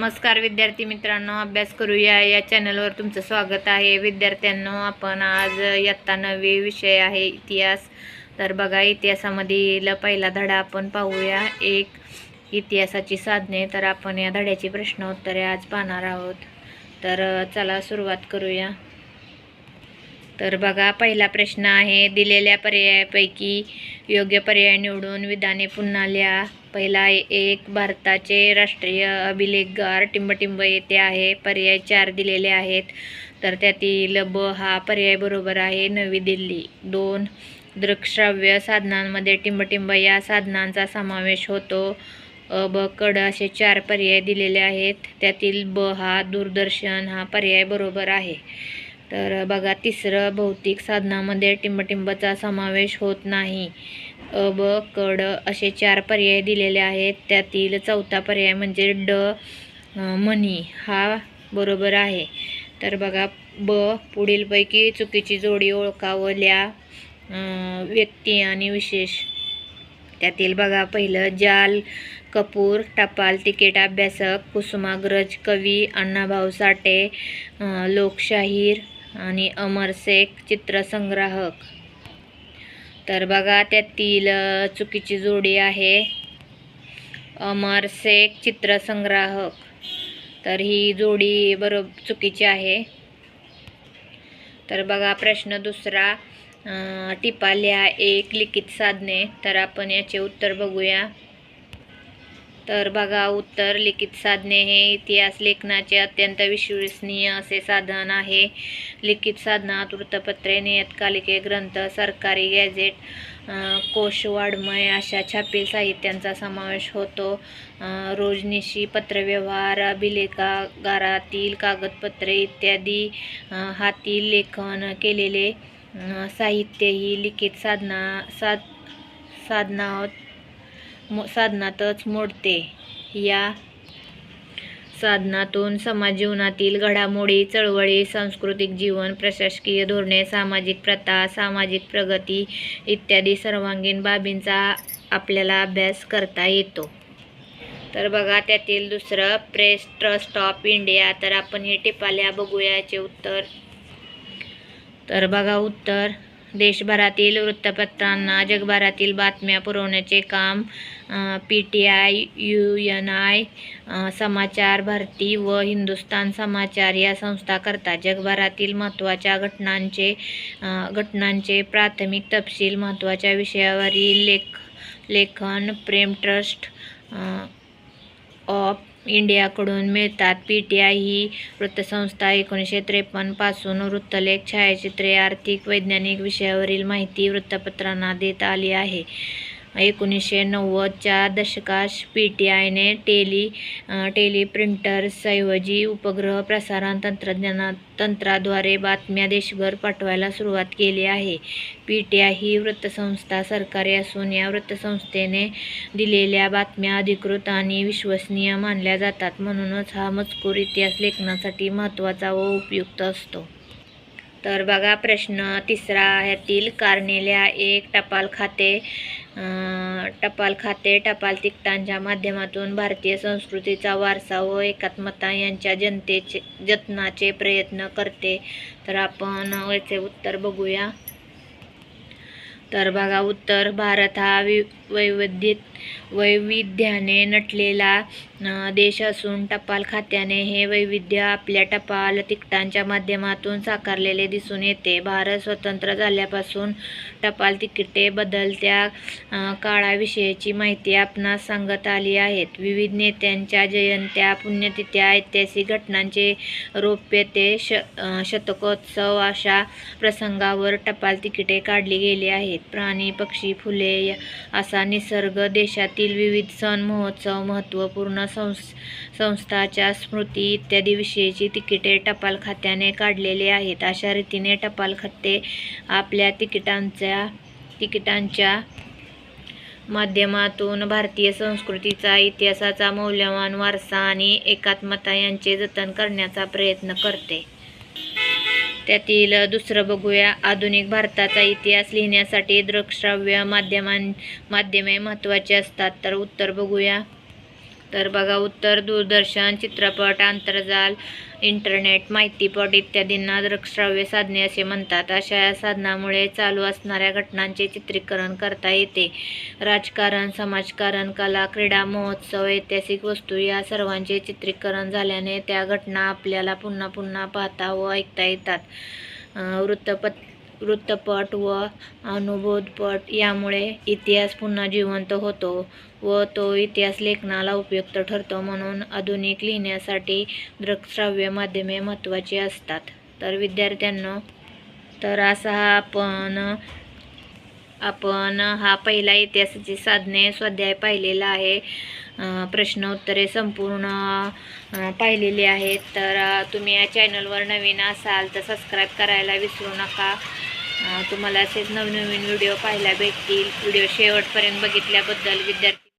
नमस्कार विद्यार्थी मित्रांनो अभ्यास करूया. या चॅनलवर तुमचं स्वागत आहे. विद्यार्थ्यांनो आपण आज इयत्ता नवे विषय आहे इतिहास. तर बघा इतिहासामधील पहिला धडा आपण पाहूया. एक इतिहासाची साधने. तर आपण या धड्याची प्रश्न उत्तरे आज पाहणार आहोत. तर चला सुरुवात करूया. तर बघा पहिला प्रश्न आहे. दिलेल्या पर्यायापैकी योग्य पर्याय निवडून विधाने पुन्हा लिहा. पहिला आहे एक भारताचे राष्ट्रीय अभिलेखगार टिंबटिंब येथे आहे. पर्याय चार दिलेले आहेत. तर त्यातील ब हा पर्याय बरोबर आहे. नवी दिल्ली. दोन दृकश्राव्य साधनांमध्ये टिंबटिंब या साधनांचा समावेश होतो. अ ब कड असे चार पर्याय दिलेले आहेत. त्यातील ब हा दूरदर्शन हा पर्याय बरोबर आहे. तर बघा तिसरं भौतिक साधनामध्ये टिंबटिंबचा समावेश होत नाही. अ ब कड असे चार पर्याय दिलेले आहेत. त्यातील चौथा पर्याय म्हणजे ड मनी हा बरोबर आहे. तर बघा ब पुढीलपैकी चुकीची जोडी ओळखावल्या व्यक्ती आणि विशेष. त्यातील बघा पहिलं जाल कपूर टपाल तिकीट अभ्यासक कुसुमाग्रज कवी अण्णाभाऊ साठे लोकशाहीर आणि अमर शेख चित्रसंग्राहक. तर बघा त्यातील चुकीची जोडी आहे. अमर शेख चित्रसंग्राहक. तर ही जोडी बरोबर चुकीची आहे. तर बघा प्रश्न दुसरा टिपाल्या एक लिखित साधने. तर आपण याचे उत्तर बघूया. तर बघा उत्तर लिखित साधने हे इतिहास लेखनाचे अत्यंत विश्वसनीय असे साधन आहे. लिखित साधनात वृत्तपत्रे नियतकालिके ग्रंथ सरकारी गॅझेट अ, अशा छापील साहित्यांचा समावेश होतो. रोजनिशी पत्रव्यवहार अभिलेखागारातील कागदपत्रे इत्यादी हातील हाती लेखन केलेले साहित्यही साहित्य ही लिखित साधना साध साधनात मो साधनातच मोडते. या साधनातून समाज जीवनातील घडामोडी चळवळी सांस्कृतिक जीवन प्रशासकीय धोरणे सामाजिक प्रथा सामाजिक प्रगती इत्यादी सर्वांगीण बाबींचा आपल्याला अभ्यास करता येतो. तर बघा त्यातील दुसरं प्रेस ट्रस्ट ऑफ इंडिया. तर आपण हे टिपाल्या बघूयाचे उत्तर. तर बघा उत्तर. देशभरातील वृत्तपत्रांना जगभरातील बातम्या पुरवण्याचे काम P T I U N I Samachar Bharati व हिंदुस्तान समाचार या संस्था करतात. जगभरातील महत्त्वाच्या घटनांचे घटनांचे प्राथमिक तपशील महत्त्वाच्या विषयावरील लेख लेखन प्रेम ट्रस्ट ऑफ इंडियाकडून मिळतात. पी टी आय ही वृत्तसंस्था एकोणीसशे त्रेपन्नपासून वृत्तलेख छायाचित्रे आर्थिक वैज्ञानिक विषयावरील माहिती वृत्तपत्रांना देत आली आहे. एकोणीसशे नव्वदच्या दशकात पी टी आयने टेली टेली टेलिप्रिंटर्सऐवजी उपग्रह प्रसारण तंत्रज्ञाना तंत्राद्वारे बातम्या देशभर पाठवायला सुरुवात केली आहे. पी टी आय ही वृत्तसंस्था सरकारी असून या वृत्तसंस्थेने दिलेल्या बातम्या अधिकृत आणि विश्वसनीय मानल्या जातात. म्हणूनच हा मजकूर इतिहास लेखनासाठी महत्त्वाचा व उपयुक्त असतो. तर बघा प्रश्न तिसरा ह्यातील कारनेल्या एक टपाल खाते टपाल खाते टपाल तिकटांच्या माध्यमातून भारतीय संस्कृतीचा वारसा व एकात्मता यांच्या जनतेचे जतनाचे प्रयत्न करते. तर आपण याचे उत्तर बघूया. तर बघा उत्तर भारत हा वि वैविध्यत वैविध्याने नटलेला देश असून टपाल खात्याने हे वैविध्य आपल्या टपाल तिकिटांच्या माध्यमातून साकारलेले दिसून येते. भारत स्वतंत्र झाल्यापासून टपाल तिकिटे बदलत्या काळाविषयीची माहिती आपणास सांगत आली आहेत. विविध नेत्यांच्या जयंत्या पुण्यतिथ्या ऐतिहासिक घटनांचे रौप्य ते श शतकोत्सव अशा प्रसंगावर टपाल तिकिटे काढली गेली आहेत. प्राणी पक्षी फुले असा निसर्ग देशातील विविध सण महोत्सव महत्त्वपूर्ण संस संस्थाच्या स्मृती इत्यादी विषयीची तिकिटे टपाल खात्याने काढलेली आहेत. अशा रीतीने टपाल खाते आपल्या तिकिटांच्या तिकिटांच्या माध्यमातून भारतीय संस्कृतीचा इतिहासाचा मौल्यवान वारसा आणि एकात्मता यांचे जतन करण्याचा प्रयत्न करते. त्यातील दुसरं बघूया. आधुनिक भारताचा इतिहास लिहिण्यासाठी दृकश्राव्य माध्यमां माध्यमे महत्त्वाची असतात. तर उत्तर बघूया. तर बघा उत्तर दूरदर्शन चित्रपट आंतरजाल इंटरनेट माहितीपट इत्यादींना दृकश्राव्य साधने असे म्हणतात. अशा या साधनामुळे चालू असणाऱ्या घटनांचे चित्रीकरण करता येते. राजकारण समाजकारण कला क्रीडा महोत्सव ऐतिहासिक वस्तू या सर्वांचे चित्रीकरण झाल्याने त्या घटना आपल्याला पुन्हा पुन्हा पाहता व ऐकता येतात. वृत्तपत्र वृत्तपट व अनुभोधपट यामुळे इतिहास पुन्हा जिवंत होतो व तो इतिहास लेखनाला उपयुक्त ठरतो म्हणून आधुनिक लिहिण्यासाठी दृकश्राव्य माध्यमे महत्त्वाची असतात. तर विद्यार्थ्यांना तर असा हा आपण आपण हा पहिला इतिहासाची साधने स्वाध्याय पाहिलेला आहे. प्रश्न उत्तरे संपूर्ण पाहिलेली आहेत. तर तुम्ही या चॅनलवर नवीन असाल तर सबस्क्राईब करायला विसरू नका. तुम्हाला असेच नवनवीन व्हिडिओ पाहायला भेटतील. व्हिडिओ शेवटपर्यंत बघितल्याबद्दल विद्यार्थी